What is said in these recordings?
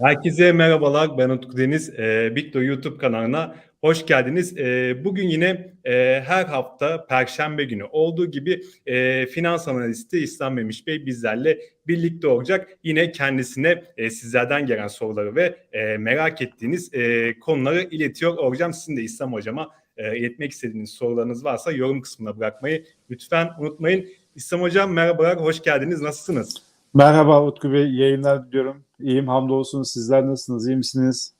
Herkese merhabalar. Ben Utku Deniz. E, Bikto YouTube kanalına hoş geldiniz. E, bugün yine e, her hafta Perşembe günü olduğu gibi e, finans analisti İslam Memiş Bey bizlerle birlikte olacak. Yine kendisine e, sizlerden gelen soruları ve e, merak ettiğiniz e, konuları iletiyor olacağım. Sizin de İslam Hocama e, iletmek istediğiniz sorularınız varsa yorum kısmına bırakmayı lütfen unutmayın. İslam Hocam merhabalar, hoş geldiniz. Nasılsınız? Merhaba Utku Bey, yayınlar diliyorum. İyiyim, hamdolsun. Sizler nasılsınız, iyi misiniz?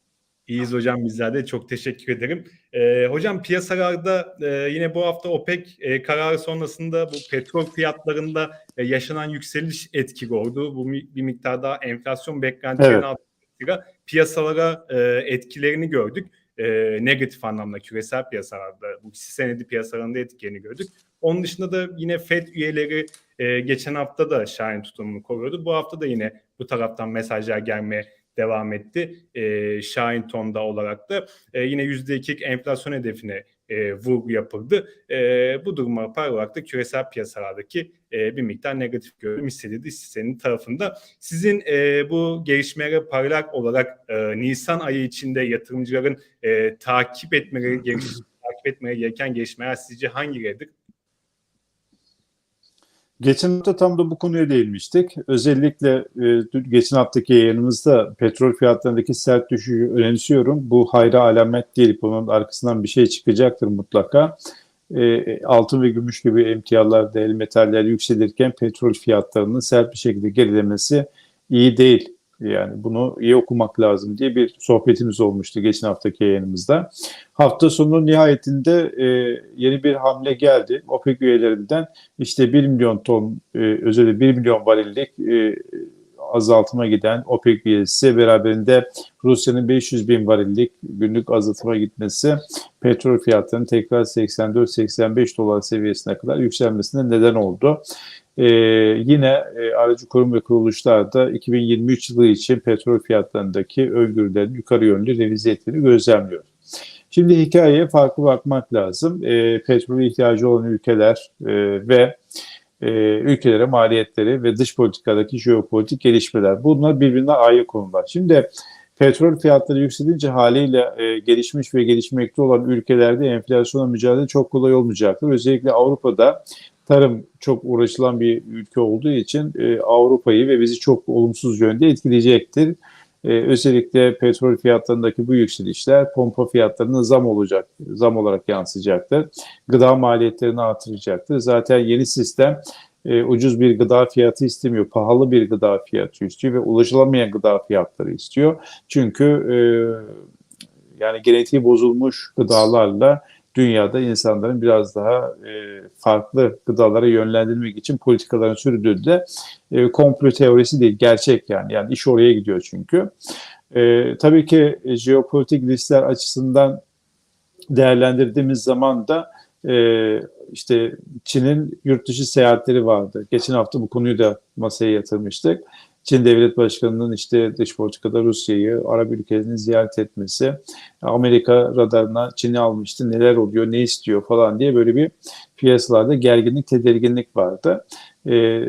İyiyiz hocam bizler de çok teşekkür ederim. Ee, hocam piyasalarda e, yine bu hafta OPEC e, kararı sonrasında bu petrol fiyatlarında e, yaşanan yükseliş etkili oldu. Bu bir miktar daha enflasyon beklentilerinin evet. altında piyasalara e, etkilerini gördük. E, negatif anlamda küresel piyasalarda bu hisse senedi piyasalarında etkilerini gördük. Onun dışında da yine FED üyeleri e, geçen hafta da Şahin tutumunu koruyordu. Bu hafta da yine bu taraftan mesajlar gelmeye devam etti. E, Şahin tonda olarak da e, yine %2'lik enflasyon hedefine e, vurgu yapıldı. E, bu duruma par olarak da küresel piyasalardaki e, bir miktar negatif görünüm hissedildi hissenin tarafında. Sizin e, bu gelişmelere paralel olarak e, Nisan ayı içinde yatırımcıların e, takip etmeleri takip etmeye gereken gelişmeler sizce hangileridir? Geçen hafta tam da bu konuya değinmiştik. Özellikle e, geçen haftaki yayınımızda petrol fiyatlarındaki sert düşüşü önemsiyorum. Bu hayra alamet değil. Bunun arkasından bir şey çıkacaktır mutlaka. E, altın ve gümüş gibi emtialar, değerli metaller yükselirken petrol fiyatlarının sert bir şekilde gerilemesi iyi değil. Yani bunu iyi okumak lazım diye bir sohbetimiz olmuştu geçen haftaki yayınımızda. Hafta sonu nihayetinde e, yeni bir hamle geldi. OPEC üyelerinden işte 1 milyon ton, e, özellikle 1 milyon varillik e, azaltıma giden OPEC üyesi beraberinde Rusya'nın 500 bin varillik günlük azaltıma gitmesi petrol fiyatlarının tekrar 84-85 dolar seviyesine kadar yükselmesine neden oldu. Ee, yine e, aracı kurum ve kuruluşlar da 2023 yılı için petrol fiyatlarındaki öngörülerin yukarı yönlü revize ettiğini gözlemliyor. Şimdi hikayeye farklı bakmak lazım. E, petrol ihtiyacı olan ülkeler e, ve e, ülkelere maliyetleri ve dış politikadaki jeopolitik gelişmeler. Bunlar birbirine ayrı konular. Şimdi petrol fiyatları yükselince haliyle e, gelişmiş ve gelişmekte olan ülkelerde enflasyona mücadele çok kolay olmayacaktır. Özellikle Avrupa'da tarım çok uğraşılan bir ülke olduğu için e, Avrupa'yı ve bizi çok olumsuz yönde etkileyecektir. E, özellikle petrol fiyatlarındaki bu yükselişler pompa fiyatlarına zam olacak, zam olarak yansıyacaktır. Gıda maliyetlerini artıracaktır. Zaten yeni sistem e, ucuz bir gıda fiyatı istemiyor, pahalı bir gıda fiyatı istiyor ve ulaşılamayan gıda fiyatları istiyor. Çünkü e, yani genetiği bozulmuş gıdalarla dünyada insanların biraz daha e, farklı gıdalara yönlendirmek için politikaların sürdüğü de e, komplo teorisi değil, gerçek yani. Yani iş oraya gidiyor çünkü. E, tabii ki e, jeopolitik riskler açısından değerlendirdiğimiz zaman da e, işte Çin'in yurt dışı seyahatleri vardı. Geçen hafta bu konuyu da masaya yatırmıştık. Çin Devlet Başkanı'nın işte dış politikada Rusya'yı, Arap ülkelerini ziyaret etmesi, Amerika radarına Çin'i almıştı, neler oluyor, ne istiyor falan diye böyle bir piyasalarda gerginlik, tedirginlik vardı. Ee,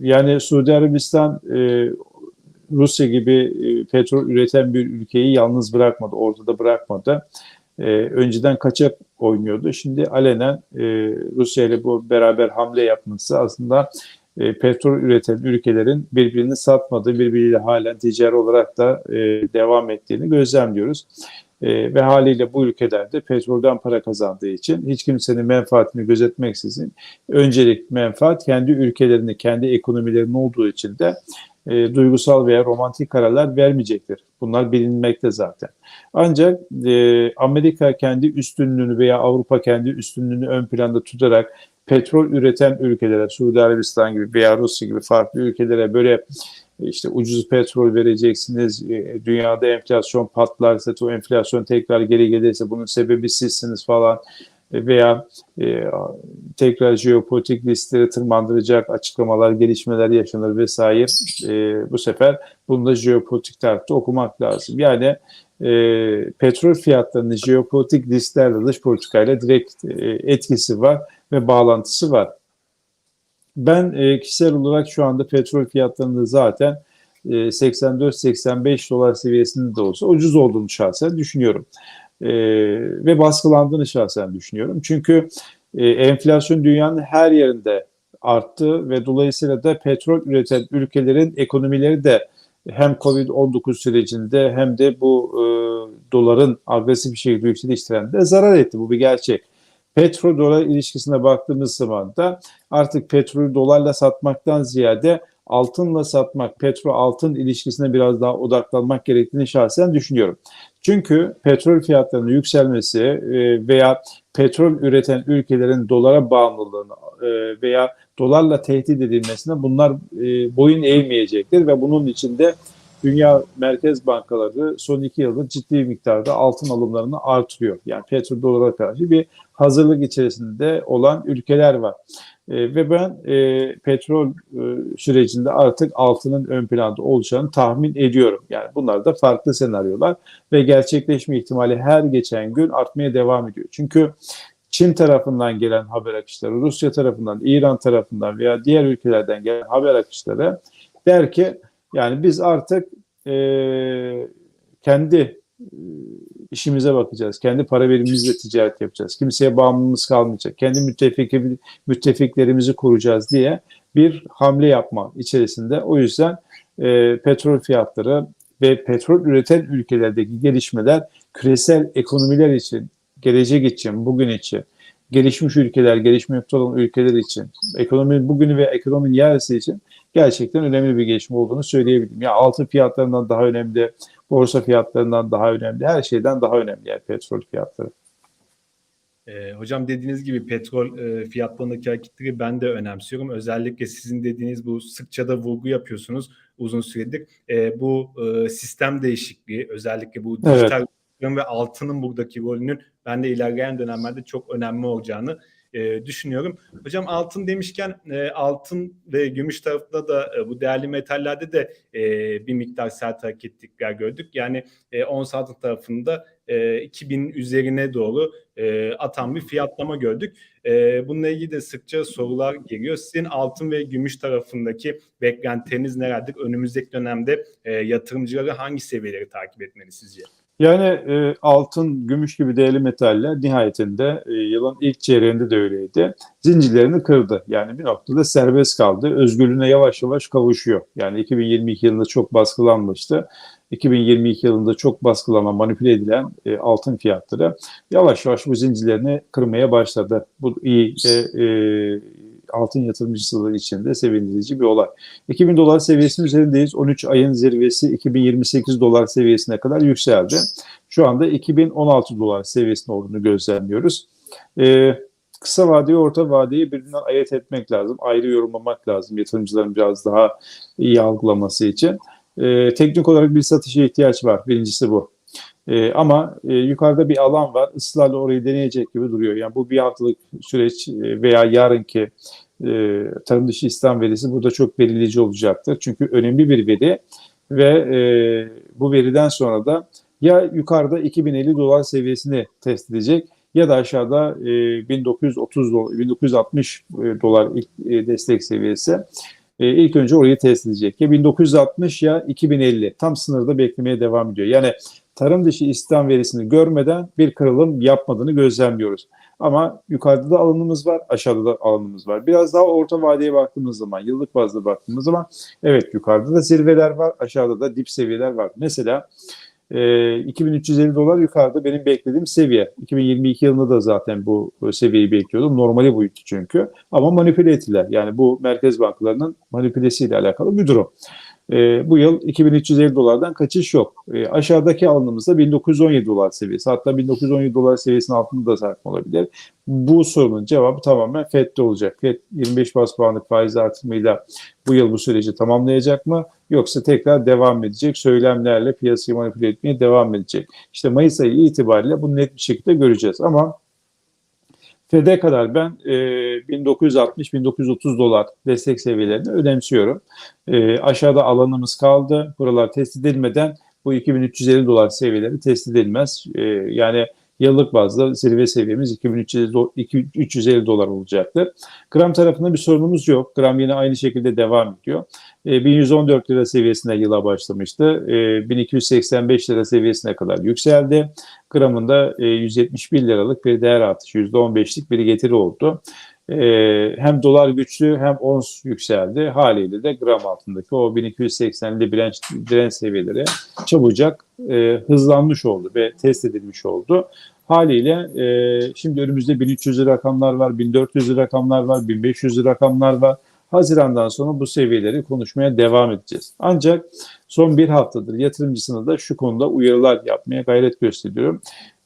yani Suudi Arabistan e, Rusya gibi e, petrol üreten bir ülkeyi yalnız bırakmadı, ortada bırakmadı. E, önceden kaçak oynuyordu. Şimdi alenen e, Rusya ile bu beraber hamle yapması aslında e, petrol üreten ülkelerin birbirini satmadığı, birbiriyle halen ticari olarak da e, devam ettiğini gözlemliyoruz. E, ve haliyle bu ülkelerde petrolden para kazandığı için hiç kimsenin menfaatini gözetmeksizin öncelik menfaat kendi ülkelerinde, kendi ekonomilerinin olduğu için de e, duygusal veya romantik kararlar vermeyecektir. Bunlar bilinmekte zaten. Ancak e, Amerika kendi üstünlüğünü veya Avrupa kendi üstünlüğünü ön planda tutarak petrol üreten ülkelere, Suudi Arabistan gibi veya Rusya gibi farklı ülkelere böyle işte ucuz petrol vereceksiniz, e, dünyada enflasyon patlarsa, o enflasyon tekrar geri gelirse bunun sebebi sizsiniz falan e, veya e, tekrar jeopolitik riskleri tırmandıracak açıklamalar, gelişmeler yaşanır vesaire. E, bu sefer bunu da jeopolitik tarafta okumak lazım. Yani e, petrol fiyatlarının jeopolitik risklerle dış politikayla direkt e, etkisi var ve bağlantısı var. Ben e, kişisel olarak şu anda petrol fiyatlarında zaten e, 84-85 dolar seviyesinde de olsa ucuz olduğunu şahsen düşünüyorum. E, ve baskılandığını şahsen düşünüyorum. Çünkü e, enflasyon dünyanın her yerinde arttı ve dolayısıyla da petrol üreten ülkelerin ekonomileri de hem Covid-19 sürecinde hem de bu e, doların agresif bir şekilde yükseliş trendinde zarar etti. Bu bir gerçek. Petrol dolar ilişkisine baktığımız zaman da artık petrolü dolarla satmaktan ziyade altınla satmak, petrol altın ilişkisine biraz daha odaklanmak gerektiğini şahsen düşünüyorum. Çünkü petrol fiyatlarının yükselmesi e, veya petrol üreten ülkelerin dolara bağımlılığını e, veya dolarla tehdit edilmesine bunlar e, boyun eğmeyecektir ve bunun içinde Dünya Merkez Bankaları son iki yıldır ciddi miktarda altın alımlarını artırıyor. Yani petrol dolara karşı bir hazırlık içerisinde olan ülkeler var. E, ve ben e, petrol e, sürecinde artık altının ön planda olacağını tahmin ediyorum. Yani bunlar da farklı senaryolar ve gerçekleşme ihtimali her geçen gün artmaya devam ediyor. Çünkü Çin tarafından gelen haber akışları, Rusya tarafından, İran tarafından veya diğer ülkelerden gelen haber akışları der ki yani biz artık e, kendi işimize bakacağız. Kendi para birimimizle ticaret yapacağız. Kimseye bağımlılığımız kalmayacak. Kendi müttefik, müttefiklerimizi kuracağız diye bir hamle yapma içerisinde. O yüzden e, petrol fiyatları ve petrol üreten ülkelerdeki gelişmeler küresel ekonomiler için, gelecek için, bugün için, gelişmiş ülkeler, gelişmekte olan ülkeler için, ekonominin bugünü ve ekonominin yarısı için gerçekten önemli bir gelişme olduğunu söyleyebilirim. Ya altın fiyatlarından daha önemli, borsa fiyatlarından daha önemli, her şeyden daha önemli yani petrol fiyatları. E, hocam dediğiniz gibi petrol e, fiyatlarındaki hareketleri ben de önemsiyorum. Özellikle sizin dediğiniz bu sıkça da vurgu yapıyorsunuz uzun süredir. E, bu e, sistem değişikliği özellikle bu dijital evet. ve altının buradaki rolünün ben de ilerleyen dönemlerde çok önemli olacağını e, düşünüyorum. Hocam altın demişken e, altın ve gümüş tarafında da e, bu değerli metallerde de e, bir miktar sert hareketlikler gördük. Yani e, ons altın tarafında e, 2000 üzerine doğru e, atan bir fiyatlama gördük. E, bununla ilgili de sıkça sorular geliyor. Sizin altın ve gümüş tarafındaki beklentileriniz nelerdir? Önümüzdeki dönemde e, yatırımcıları hangi seviyeleri takip etmeli sizce? Yani e, altın, gümüş gibi değerli metaller nihayetinde e, yılın ilk çeyreğinde de öyleydi. Zincirlerini kırdı. Yani bir noktada serbest kaldı. Özgürlüğüne yavaş yavaş kavuşuyor. Yani 2022 yılında çok baskılanmıştı. 2022 yılında çok baskılanan, manipüle edilen e, altın fiyatları yavaş yavaş bu zincirlerini kırmaya başladı. Bu iyi e, e, altın yatırımcısı için de sevindirici bir olay. 2000 dolar seviyesinin üzerindeyiz. 13 ayın zirvesi 2028 dolar seviyesine kadar yükseldi. Şu anda 2016 dolar seviyesinde olduğunu gözlemliyoruz. Ee, kısa vadeyi, orta vadeyi birbirinden ayırt etmek lazım. Ayrı yorumlamak lazım yatırımcıların biraz daha iyi algılaması için. Ee, teknik olarak bir satışa ihtiyaç var. Birincisi bu. Ee, ama e, yukarıda bir alan var. Israrla orayı deneyecek gibi duruyor. Yani bu bir haftalık süreç e, veya yarınki e, tarım dışı İslam verisi burada çok belirleyici olacaktır. Çünkü önemli bir veri ve e, bu veriden sonra da ya yukarıda 2050 dolar seviyesini test edecek ya da aşağıda e, 1930 dolar, 1960 e, dolar ilk e, destek seviyesi. E, ilk önce orayı test edecek. Ya 1960 ya 2050 tam sınırda beklemeye devam ediyor. Yani tarım dışı istihdam verisini görmeden bir kırılım yapmadığını gözlemliyoruz. Ama yukarıda da alanımız var, aşağıda da alanımız var. Biraz daha orta vadeye baktığımız zaman, yıllık bazda baktığımız zaman evet yukarıda da zirveler var, aşağıda da dip seviyeler var. Mesela e, 2350 dolar yukarıda benim beklediğim seviye. 2022 yılında da zaten bu seviyeyi bekliyordum. Normali buydu çünkü. Ama manipüle ettiler. Yani bu merkez bankalarının manipülesiyle alakalı bir durum. E, bu yıl 2350 dolardan kaçış yok. E, aşağıdaki alanımızda 1917 dolar seviyesi. Hatta 1917 dolar seviyesinin altında da sarkma olabilir. Bu sorunun cevabı tamamen FED'de olacak. FED 25 bas puanlık faiz artırımıyla bu yıl bu süreci tamamlayacak mı? Yoksa tekrar devam edecek. Söylemlerle piyasayı manipüle etmeye devam edecek. İşte Mayıs ayı itibariyle bunu net bir şekilde göreceğiz. Ama FED'e kadar ben e, 1960-1930 dolar destek seviyelerini önemsiyorum. E, aşağıda alanımız kaldı. Buralar test edilmeden bu 2350 dolar seviyeleri test edilmez. E, yani yıllık bazda zirve seviyemiz 2300 do- 2350 dolar olacaktır. Gram tarafında bir sorunumuz yok. Gram yine aynı şekilde devam ediyor. E, 1114 lira seviyesine yıla başlamıştı. E, 1285 lira seviyesine kadar yükseldi. Gramında e, 171 liralık bir değer artışı, %15'lik bir getiri oldu. E, hem dolar güçlü hem ons yükseldi. Haliyle de gram altındaki o 1280'li direnç, direnç seviyeleri çabucak e, hızlanmış oldu ve test edilmiş oldu. Haliyle e, şimdi önümüzde 1300 rakamlar var, 1400 rakamlar var, 1500 rakamlar var. Haziran'dan sonra bu seviyeleri konuşmaya devam edeceğiz. Ancak son bir haftadır yatırımcısına da şu konuda uyarılar yapmaya gayret gösteriyorum.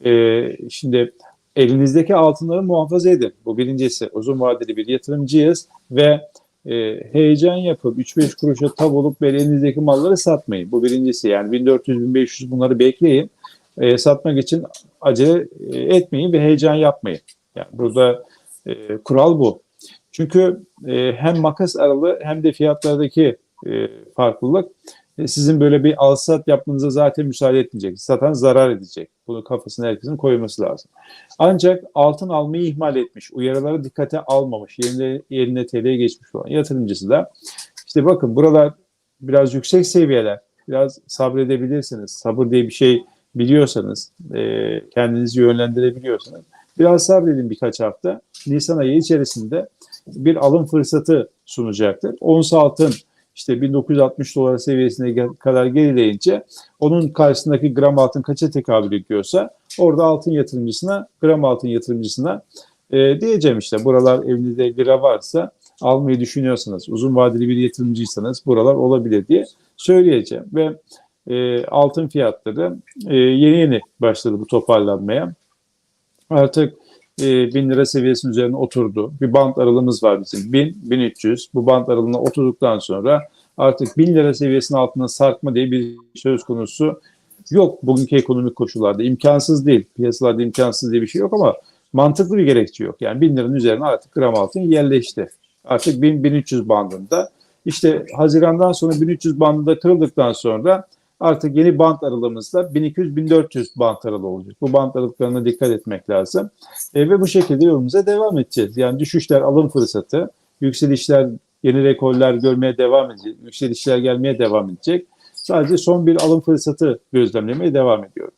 Ee, şimdi elinizdeki altınları muhafaza edin. Bu birincisi. Uzun vadeli bir yatırımcıyız ve e, heyecan yapıp 3-5 kuruşa tav olup ve elinizdeki malları satmayın. Bu birincisi. Yani 1400-1500 bunları bekleyin. E, satmak için acele e, etmeyin ve heyecan yapmayın. Yani burada e, kural bu. Çünkü e, hem makas aralığı hem de fiyatlardaki e, farklılık sizin böyle bir al sat yapmanıza zaten müsaade etmeyecek. Satan zarar edecek. Bunu kafasına herkesin koyması lazım. Ancak altın almayı ihmal etmiş, uyarıları dikkate almamış, yerine, yerine TL'ye geçmiş olan yatırımcısı da işte bakın buralar biraz yüksek seviyeler, biraz sabredebilirsiniz. Sabır diye bir şey biliyorsanız, e, kendinizi yönlendirebiliyorsanız biraz sabredin birkaç hafta. Nisan ayı içerisinde bir alım fırsatı sunacaktır. Ons altın işte 1960 dolar seviyesine kadar gerileyince onun karşısındaki gram altın kaça tekabül ediyorsa orada altın yatırımcısına, gram altın yatırımcısına e, diyeceğim işte buralar evinizde lira varsa almayı düşünüyorsanız, uzun vadeli bir yatırımcıysanız buralar olabilir diye söyleyeceğim. Ve e, altın fiyatları e, yeni yeni başladı bu toparlanmaya. Artık e, 1000 lira seviyesinin üzerine oturdu. Bir band aralığımız var bizim. 1000, 1300. Bu band aralığına oturduktan sonra artık 1000 lira seviyesinin altına sarkma diye bir söz konusu yok bugünkü ekonomik koşullarda. imkansız değil. Piyasalarda imkansız diye bir şey yok ama mantıklı bir gerekçe yok. Yani 1000 liranın üzerine artık gram altın yerleşti. Artık 1000-1300 bandında. İşte Haziran'dan sonra 1300 bandında kırıldıktan sonra artık yeni band aralığımızda 1200-1400 band aralığı olacak. Bu band aralıklarına dikkat etmek lazım. E, ve bu şekilde yolumuza devam edeceğiz. Yani düşüşler alım fırsatı, yükselişler, yeni rekorlar görmeye devam edecek, yükselişler gelmeye devam edecek. Sadece son bir alım fırsatı gözlemlemeye devam ediyorum.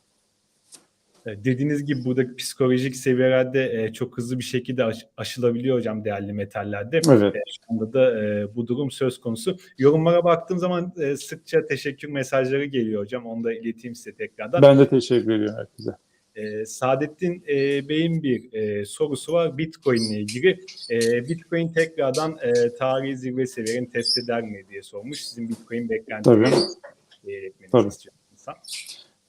E, Dediğiniz gibi buradaki psikolojik seviyelerde e, çok hızlı bir şekilde aş- aşılabiliyor hocam değerli metallerde. Evet. E, Şu anda da bu durum söz konusu. Yorumlara baktığım zaman sıkça teşekkür mesajları geliyor hocam. Onu da ileteyim size tekrardan. Ben de teşekkür ediyorum herkese. E, Saadettin e, Bey'in bir e, sorusu var Bitcoin ile ilgili. E, Bitcoin tekrardan e, tarihi zirve seviyelerini test eder mi diye sormuş. Sizin Bitcoin beklentinizi Tabii. e, istiyorum.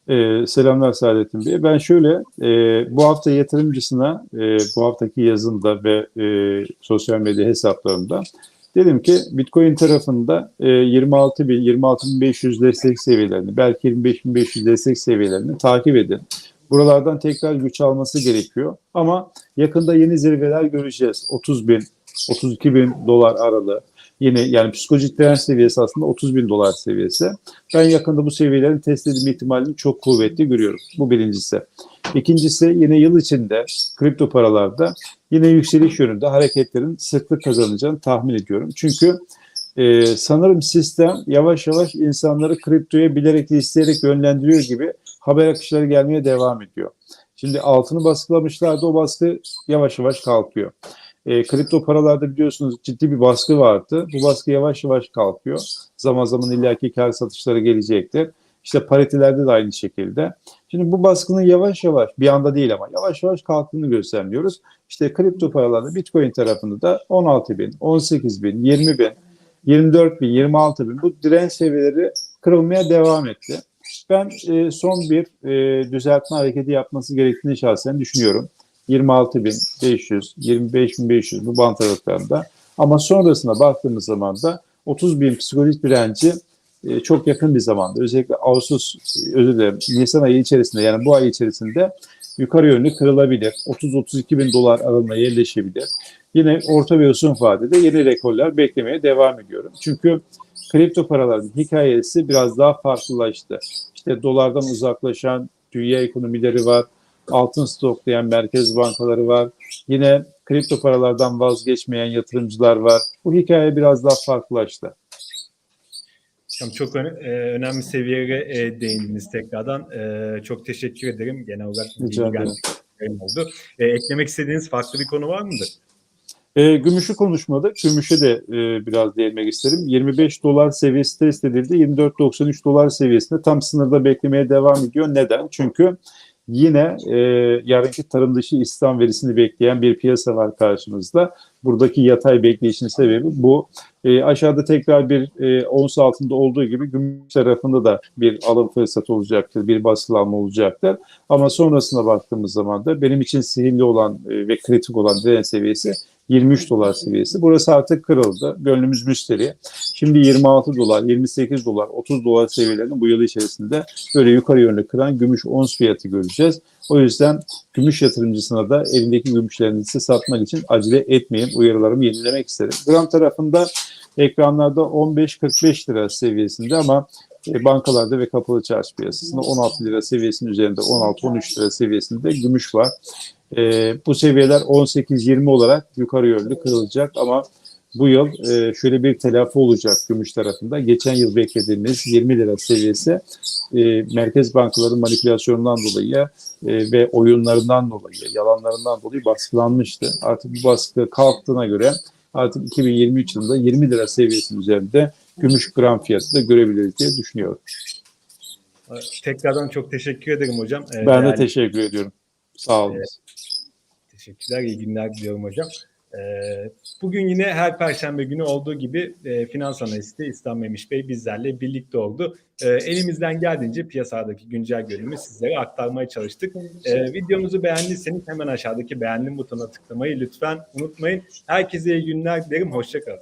Ee, selamlar Saadettin Bey. Ben şöyle e, bu hafta yatırımcısına e, bu haftaki yazımda ve e, sosyal medya hesaplarımda dedim ki Bitcoin tarafında e, 26 bin, 26.500 destek seviyelerini belki 25.500 destek seviyelerini takip edin. Buralardan tekrar güç alması gerekiyor. Ama yakında yeni zirveler göreceğiz. 30 bin, 32 bin dolar aralığı. Yine yani psikolojik direnç seviyesi aslında 30 bin dolar seviyesi. Ben yakında bu seviyelerin test edilme ihtimalini çok kuvvetli görüyorum. Bu birincisi. İkincisi yine yıl içinde kripto paralarda yine yükseliş yönünde hareketlerin sıklık kazanacağını tahmin ediyorum. Çünkü e, sanırım sistem yavaş yavaş insanları kriptoya bilerek isteyerek yönlendiriyor gibi haber akışları gelmeye devam ediyor. Şimdi altını baskılamışlardı o baskı yavaş yavaş kalkıyor. E, kripto paralarda biliyorsunuz ciddi bir baskı vardı. Bu baskı yavaş yavaş kalkıyor. Zaman zaman illaki kar satışları gelecektir. İşte paritelerde de aynı şekilde. Şimdi bu baskının yavaş yavaş bir anda değil ama yavaş yavaş kalktığını gözlemliyoruz. İşte kripto paralarda Bitcoin tarafında da 16 bin, 18 bin, 20 bin, 24 bin, 26 bin bu direnç seviyeleri kırılmaya devam etti. Ben e, son bir e, düzeltme hareketi yapması gerektiğini şahsen düşünüyorum. 26.500, 25.500 bu bant aralıklarında. Ama sonrasına baktığımız zaman da 30 bin psikolojik direnci e, çok yakın bir zamanda. Özellikle Ağustos, e, özür dilerim, Nisan ayı içerisinde yani bu ay içerisinde yukarı yönlü kırılabilir. 30-32 bin dolar aralığına yerleşebilir. Yine orta ve uzun vadede yeni rekorlar beklemeye devam ediyorum. Çünkü kripto paraların hikayesi biraz daha farklılaştı. İşte dolardan uzaklaşan dünya ekonomileri var. Altın stoklayan merkez bankaları var. Yine kripto paralardan vazgeçmeyen yatırımcılar var. Bu hikaye biraz daha farklılaştı. Hocam çok e, önemli seviyelere e, değindiniz tekrardan. E, çok teşekkür ederim. Genel olarak Rica ederim. oldu. Eklemek istediğiniz farklı bir konu var mıdır? E, gümüşü konuşmadık. Gümüşe de e, biraz değinmek isterim. 25 dolar seviyesi test edildi. 24.93 dolar seviyesinde tam sınırda beklemeye devam ediyor. Neden? Çünkü yine e, yarınki tarım dışı istihdam verisini bekleyen bir piyasa var karşımızda. Buradaki yatay bekleyişin sebebi bu. E, aşağıda tekrar bir e, ons altında olduğu gibi gümüş tarafında da bir alım fırsatı olacaktır, bir baskılanma olacaktır. Ama sonrasına baktığımız zaman da benim için sihirli olan e, ve kritik olan direnç seviyesi 23 dolar seviyesi. Burası artık kırıldı. Gönlümüz müşteri. Şimdi 26 dolar, 28 dolar, 30 dolar seviyelerini bu yıl içerisinde böyle yukarı yönlü kıran gümüş ons fiyatı göreceğiz. O yüzden gümüş yatırımcısına da elindeki gümüşlerinizi satmak için acele etmeyin. Uyarılarımı yenilemek isterim. Gram tarafında ekranlarda 15-45 lira seviyesinde ama e, bankalarda ve kapalı çarşı piyasasında 16 lira seviyesinin üzerinde 16-13 lira seviyesinde gümüş var. E, bu seviyeler 18-20 olarak yukarı yönlü kırılacak ama bu yıl e, şöyle bir telafi olacak gümüş tarafında. Geçen yıl beklediğimiz 20 lira seviyesi e, merkez bankaların manipülasyonundan dolayı e, ve oyunlarından dolayı, yalanlarından dolayı baskılanmıştı. Artık bu baskı kalktığına göre artık 2023 yılında 20 lira seviyesinin üzerinde gümüş gram fiyatı da görebiliriz diye düşünüyorum. E, Tekrardan çok teşekkür ederim hocam. E, Ben de değerli- teşekkür ediyorum. Sağ olun. Evet. Teşekkürler, iyi günler diliyorum hocam. Ee, Bugün yine her perşembe günü olduğu gibi e, finans analisti İslam Memiş Bey bizlerle birlikte oldu. Ee, Elimizden geldiğince piyasadaki güncel görünümü sizlere aktarmaya çalıştık. Ee, Videomuzu beğendiyseniz hemen aşağıdaki beğendim butonuna tıklamayı lütfen unutmayın. Herkese iyi günler dilerim, hoşçakalın.